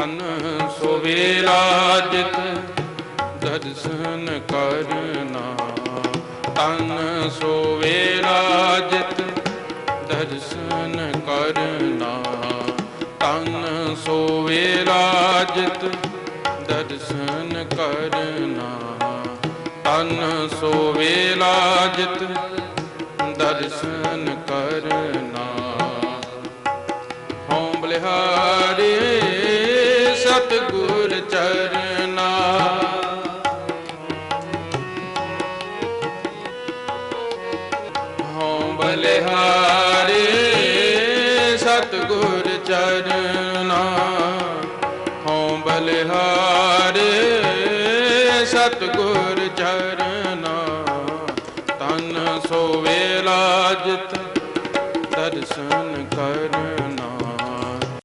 ਤਨ ਸੋਵੇਲਾ ਜਿਤ ਦਰਸ਼ਨ ਕਰਨਾ। ਤਨ ਸੋਵੇਲਾ ਜਿਤ ਦਰਸ਼ਨ ਕਰਨਾ। ਤਨ ਸੋਵੇਲਾ ਜਿਤ ਦਰਸ਼ਨ ਕਰਨਾ। ਤਨ ਸੋਵੇਲਾ ਜਿਤ ਦਰਸ਼ਨ ਕਰਨਾ। ਹਉ ਬਲਿਹਾਰੇ ਸਤਿਗੁਰ ਚਰਨਾ। ਹਉ ਬਲਿਹਾਰੇ ਸਤਿਗੁਰ ਚਰਨਾ। ਹਉ ਬਲਿਹਾਰੇ ਸਤਿਗੁਰ ਚਰਨਾ। ਤਨ ਸੋਵੇ ਜਿਤ ਦਰਸ਼ਨ ਕਰਨਾ।